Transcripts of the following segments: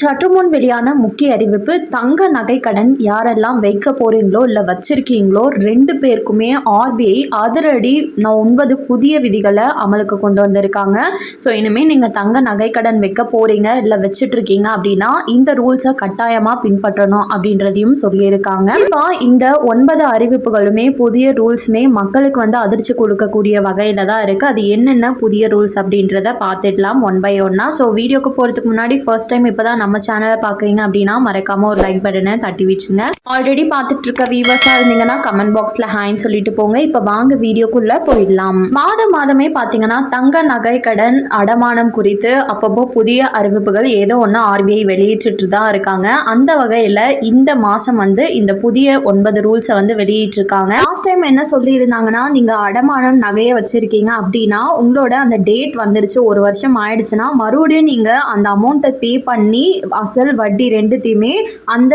சற்று முன் வெளியான முக்கிய அறிவிப்பு தங்க நகை கடன் யாரெல்லாம் வைக்க போறீங்களோ இல்லை வச்சிருக்கீங்களோ ரெண்டு பேருக்குமே ஆர்பிஐ அதிரடி ஒன்பது புதிய விதிகளை அமலுக்கு கொண்டு வந்திருக்காங்க. ஸோ இனிமேல் நீங்கள் தங்க நகை கடன் வைக்க போறீங்க இல்லை வச்சிட்டு இருக்கீங்க அப்படின்னா இந்த ரூல்ஸை கட்டாயமாக பின்பற்றணும் அப்படின்றதையும் சொல்லியிருக்காங்க. இப்போ இந்த ஒன்பது அறிவிப்புகளுமே புதிய ரூல்ஸுமே மக்களுக்கு வந்து அதிர்ச்சி கொடுக்கக்கூடிய வகையில் தான் இருக்குது அது என்னென்ன புதிய ரூல்ஸ் அப்படின்றத பார்த்துடலாம் ஒன் பை ஒன்னா ஸோ வீடியோக்கு போகிறதுக்கு முன்னாடி ஃபர்ஸ்ட் டைம் இப்போ தான் நம்ம சேனலை பார்க்குறீங்க அப்படின்னா மறக்காமல் ஒரு லைக் பட்டனை தட்டி வச்சுங்க. ஆல்ரெடி பார்த்துட்டு இருக்க வியூவர்ஸாக இருந்தீங்கன்னா கமெண்ட் பாக்ஸில் ஹாய்ன்னு சொல்லிட்டு போங்க. இப்போ வாங்க வீடியோக்குள்ளே போயிடலாம். மாதம் மாதமே பார்த்தீங்கன்னா தங்க நகை கடன் அடமானம் குறித்து அப்பப்போ புதிய அறிவிப்புகள் ஏதோ ஒன்று ஆர்பிஐ வெளியிட்டு தான் இருக்காங்க. அந்த வகையில் இந்த மாதம் வந்து இந்த புதிய ஒன்பது ரூல்ஸை வந்து வெளியிட்டிருக்காங்க. லாஸ்ட் டைம் என்ன சொல்லியிருந்தாங்கன்னா நீங்கள் அடமானம் நகையை வச்சுருக்கீங்க அப்படின்னா உங்களோட அந்த டேட் வந்துடுச்சு ஒரு வருஷம் ஆயிடுச்சுன்னா மறுபடியும் நீங்கள் அந்த அமௌண்ட்டை பே பண்ணி அசல் வட்டி ரெண்டுத்தையுமே அந்த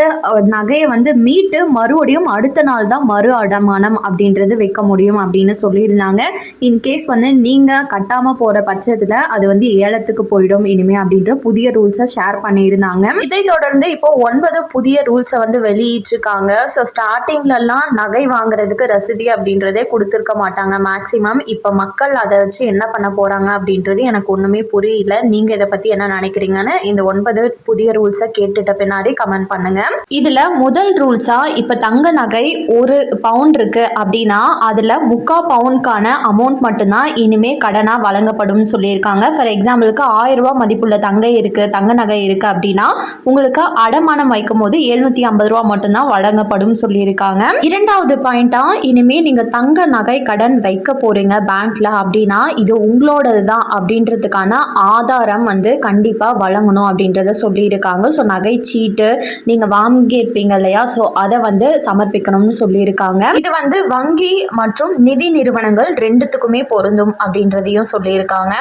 நகையை வந்து மீட்டு மறுபடியும் அடுத்த நாள் தான் மறு அடமானம் அப்படின்றது வைக்க முடியும் அப்படின்னு சொல்லியிருந்தாங்க. இன்கேஸ் வந்து நீங்கள் கட்டாமல் போகிற பட்சத்தில் அது வந்து ஏலத்துக்கு போயிடும் இனிமே அப்படின்ற புதிய ரூல்ஸை ஷேர் பண்ணியிருந்தாங்க. இதை தொடர்ந்து இப்போ ஒன்பது புதிய ரூல்ஸை வந்து வெளியிட்டிருக்காங்க. ஸோ ஸ்டார்டிங்லலாம் நகை வாங்குறதுக்கு ரசிதி அப்படின்றதே கொடுத்துருக்க மாட்டாங்க. மேக்ஸிமம் இப்போ மக்கள் அதை வச்சு என்ன பண்ண போகிறாங்க அப்படின்றது எனக்கு ஒன்றுமே புரியல. நீங்கள் இதை பற்றி என்ன நினைக்கிறீங்கன்னு இந்த ஒன்பது புதிய ரூல்ஸை கேட்டுட்ட பின்னாடி கமெண்ட் பண்ணுங்க. இதில் முதல் ரூல்ஸாக இப்போ தங்க நகை ஒரு பவுன் இருக்கு அப்படின்னா அதில் முக்கா பவுனுக்கான அமௌண்ட் மட்டும்தான் இனிமே கடனாக வழங்கப்படும்னு சொல்லியிருக்காங்க. ஃபார் எக்ஸாம்பிளுக்கு ஆயிரம் ரூபாய் மதிப்புள்ள தங்கை இருக்கு தங்க நகை இருக்கு அப்படின்னா உங்களுக்கு அடமானம் வைக்கும் போது எழுநூத்தி ஐம்பது ரூபா மட்டும்தான் வழங்கப்படும் சொல்லியிருக்காங்க. இரண்டாவது பாயிண்டா இனிமே நீங்க தங்க நகை கடன் வைக்க போறீங்க பேங்க்ல அப்படின்னா இது உங்களோடது தான் அப்படின்றதுக்கான ஆதாரம் வந்து கண்டிப்பா வழங்கணும் அப்படின்றத சொல்லி சொல்லியிருக்காங்க. ஸோ நகை சீட்டு நீங்கள் வாங்கியிருப்பீங்க இல்லையா? ஸோ அதை வந்து சமர்ப்பிக்கணும்னு சொல்லியிருக்காங்க. இது வந்து வங்கி மற்றும் நிதி நிறுவனங்கள் ரெண்டுத்துக்குமே பொருந்தும் அப்படின்றதையும் சொல்லியிருக்காங்க.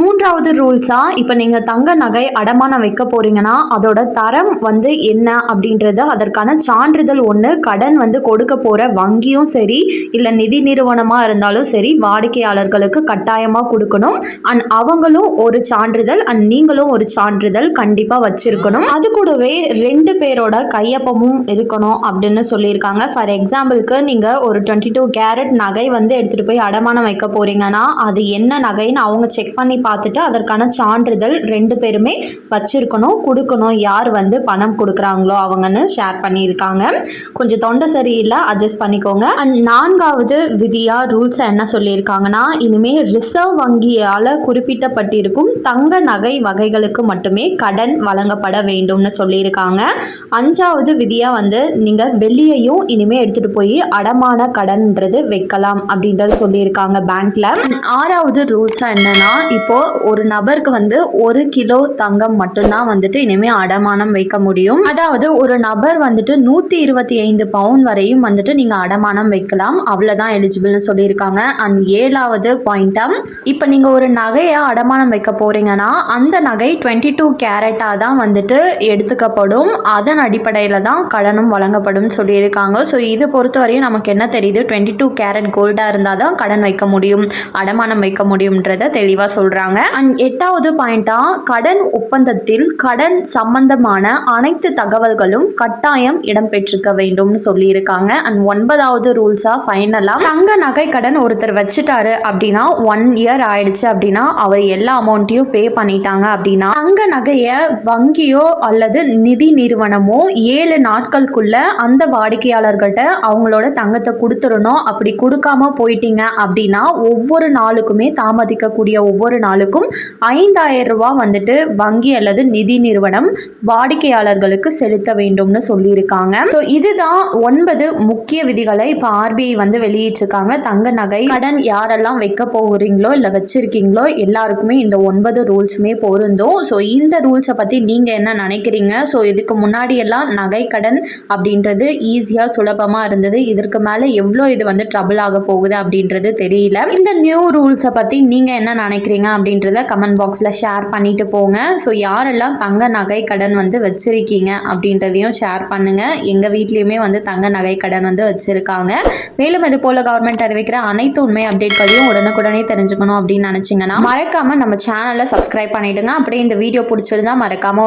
மூன்றாவது ரூல்ஸா இப்போ நீங்கள் தங்க நகை அடமானம் வைக்க போறீங்கன்னா அதோட தரம் வந்து என்ன அப்படின்றது அதற்கான சான்றிதழ் ஒன்று கடன் வந்து கொடுக்க போற வங்கியும் சரி இல்லை நிதி நிறுவனமாக இருந்தாலும் சரி வாடிக்கையாளர்களுக்கு கட்டாயமாக கொடுக்கணும். அண்ட் அவங்களும் ஒரு சான்றிதழ் அண்ட் நீங்களும் ஒரு சான்றிதழ் கண்டிப்பாக வச்சு வச்சிருக்கணும். அது கூடவே ரெண்டு பேரோட கையொப்பமும் இருக்கணும் அப்படின்னு சொல்லியிருக்காங்க. ஃபார் எக்ஸாம்பிளுக்கு நீங்க ஒரு டுவெண்ட்டி டூ கேரட் நகை வந்து எடுத்துட்டு போய் அடமானம் வைக்க போறீங்கன்னா அது என்ன நகைன்னு அவங்க செக் பண்ணி பார்த்துட்டு அதற்கான சான்றிதழ் ரெண்டு பேருமே வச்சிருக்கணும். கொடுக்கணும். யார் வந்து பணம் கொடுக்குறாங்களோ அவங்கன்னு ஷேர் பண்ணியிருக்காங்க. கொஞ்சம் தொண்டை சரியில்லை அட்ஜஸ்ட் பண்ணிக்கோங்க. அண்ட் நான்காவது விதியா ரூல்ஸ் என்ன சொல்லியிருக்காங்கன்னா இனிமே ரிசர்வ் வங்கியால் குறிப்பிட்டப்பட்டிருக்கும் தங்க நகை வகைகளுக்கு மட்டுமே கடன் வழங்கப்பட வேண்டும்னு சொல்லியிருக்காங்க. அஞ்சாவது விதியாக வந்து நீங்கள் வெள்ளியையும் இனிமே எடுத்துகிட்டு போய் அடமான கடன்ன்றது வைக்கலாம் அப்படின்றது சொல்லியிருக்காங்க பேங்க்கில் ஆறாவது ரூல்ஸாக என்னென்னா இப்போது ஒரு நபருக்கு வந்து ஒரு கிலோ தங்கம் மட்டும்தான் வந்துட்டு இனிமேல் அடமானம் வைக்க முடியும். அதாவது ஒரு நபர் வந்துட்டு நூற்றி இருபத்தி ஐந்து பவுன் வரையும் வந்துட்டு நீங்கள் அடமானம் வைக்கலாம். அவ்வளோதான் எலிஜிபிள்னு சொல்லியிருக்காங்க. அண்ட் ஏழாவது பாயிண்ட்டாக இப்போ நீங்கள் ஒரு நகையை அடமானம் வைக்க போகிறீங்கன்னா அந்த நகை டுவெண்ட்டி டூ கேரட்டாக தான் வந்துட்டு எடுத்துக்கப்படும். அதன் அடிப்படையில் தான் கடனும் வழங்கப்படும் சொல்லியிருக்காங்க. ஸோ இது பொறுத்தவரையும் நமக்கு என்ன தெரியுது? டுவெண்ட்டி டூ கேரட் கோல்டாக இருந்தால் தான் கடன் வைக்க முடியும். அடமானம் வைக்க முடியும்ன்றத தெளிவாக சொல்கிறாங்க அண்ட் எட்டாவது பாயிண்ட்டாக கடன் ஒப்பந்தத்தில் கடன் சம்பந்தமான அனைத்து தகவல்களும் கட்டாயம் இடம்பெற்றிருக்க வேண்டும்னு சொல்லியிருக்காங்க. அண்ட் ஒன்பதாவது ரூல்ஸாக ஃபைனலாக தங்க நகை கடன் ஒருத்தர் வச்சுட்டாரு அப்படின்னா ஒன் இயர் ஆயிடுச்சு அப்படின்னா அவர் எல்லா அமௌண்ட்டையும் பே பண்ணிட்டாங்க அப்படின்னா தங்க நகையை வங்கியோ அல்லது நிதி நிறுவனமோ ஏழு நாட்களுக்குள்ள அந்த வாடிக்கையாளர்கிட்ட அவங்களோட தங்கத்தை கொடுத்துடணும். அப்படி கொடுக்காம போயிட்டீங்க அப்படின்னா ஒவ்வொரு நாளுக்குமே தாமதிக்கக்கூடிய ஒவ்வொரு நாளுக்கும் ஐந்தாயிரம் ரூபா வந்துட்டு வங்கி அல்லது நிதி நிறுவனம் வாடிக்கையாளர்களுக்கு செலுத்த வேண்டும்னு சொல்லியிருக்காங்க. ஸோ இதுதான் ஒன்பது முக்கிய விதிகளை இப்போ ஆர்பிஐ வந்து வெளியிட்டிருக்காங்க. தங்க நகை கடன் யாரெல்லாம் வைக்க போகிறீங்களோ இல்லை வச்சிருக்கீங்களோ எல்லாருக்குமே இந்த ஒன்பது ரூல்ஸுமே பொருந்தும். ஸோ இந்த ரூல்ஸை பற்றி நீங்கள் நீங்கள் என்ன நினைக்கிறீங்க? ஸோ இதுக்கு முன்னாடியெல்லாம் நகை கடன் அப்படின்றது ஈஸியாக சுலபமாக இருந்தது. இதற்கு மேலே எவ்வளோ இது வந்து ட்ரபிள் ஆக போகுது அப்படின்றது தெரியல. இந்த நியூ ரூல்ஸை பற்றி நீங்கள் என்ன நினைக்கிறீங்க அப்படின்றத கமெண்ட் பாக்ஸில் ஷேர் பண்ணிட்டு போங்க. ஸோ யாரெல்லாம் தங்க நகை கடன் வந்து வச்சிருக்கீங்க அப்படின்றதையும் ஷேர் பண்ணுங்கள் எங்கள் வீட்லேயுமே வந்து தங்க நகை கடன் வந்து வச்சுருக்காங்க. மேலும் இது போல் கவர்மெண்ட் அறிவிக்கிற அனைத்து உண்மை அப்டேட்களையும் உடனுக்குடனே தெரிஞ்சுக்கணும் அப்படின்னு நினச்சிங்கன்னா மறக்காமல் நம்ம சேனலை சப்ஸ்கிரைப் பண்ணிவிடுங்க அப்படியே இந்த வீடியோ பிடிச்சிருந்தா மறக்காமல்